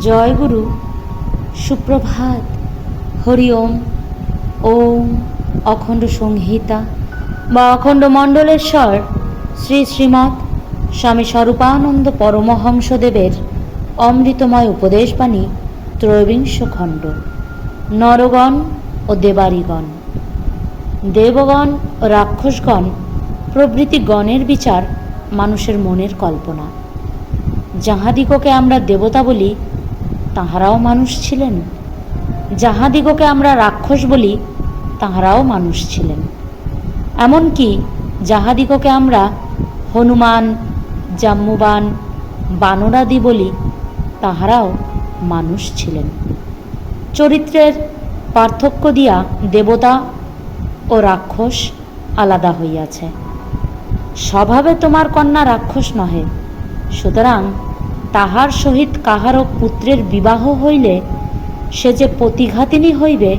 জয় গুরু সুপ্রভাত, হরি ওম ওম অখণ্ড সংহিতা বা অখণ্ড মণ্ডলেশ্বর, শ্রী শ্রীমৎ স্বামী স্বরূপানন্দ পরমহংসদেবের অমৃতময় উপদেশবাণী ত্রয়োবিংশ খণ্ড, নরগণ ও দেবারিগণ। দেবগণ ও রাক্ষসগণ প্রভৃতি গণের বিচার মানুষের মনের কল্পনা। যাহাদিগকে আমরা দেবতা বলি তাহারাও মানুষ ছিলেন। যাহাদিগকে আমরা রাক্ষস বলি, তাহারাও মানুষ ছিলেন। এমনকি যাহাদিগকে আমরা হনুমান, জাম্মুবান, বানরাদি বলি, তাহারাও মানুষ ছিলেন। চরিত্রের পার্থক্য দিয়া দেবতা ও রাক্ষস আলাদা হইয়াছে। স্বভাবে তোমার কন্যা রাক্ষস নহে, সুতরাং তাহার সহিত কাহারও পুত্রের বিবাহ হইলে সে যে প্রতিঘাতিনী হইবে,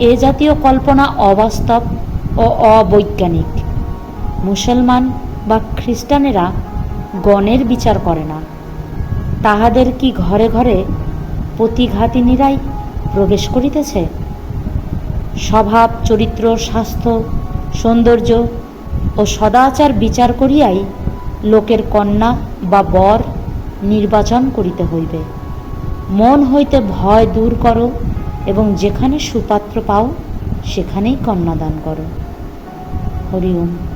এ জাতীয় কল্পনা অবাস্তব ও অবৈজ্ঞানিক। মুসলমান বা খ্রিস্টানেরা গণের বিচার করে না। তাহাদের কি ঘরে ঘরে প্রতিঘাতিনীরাই প্রবেশ করিতেছে? স্বভাব, চরিত্র, স্বাস্থ্য, সৌন্দর্য ও সদাচার বিচার করিয়াই লোকের কন্যা বা বর নির্বাচন করিতে হইবে। মন হইতে ভয় দূর করো এবং যেখানে সুপাত্র পাও, সেখানেই কন্যাদান করো। হরি ওম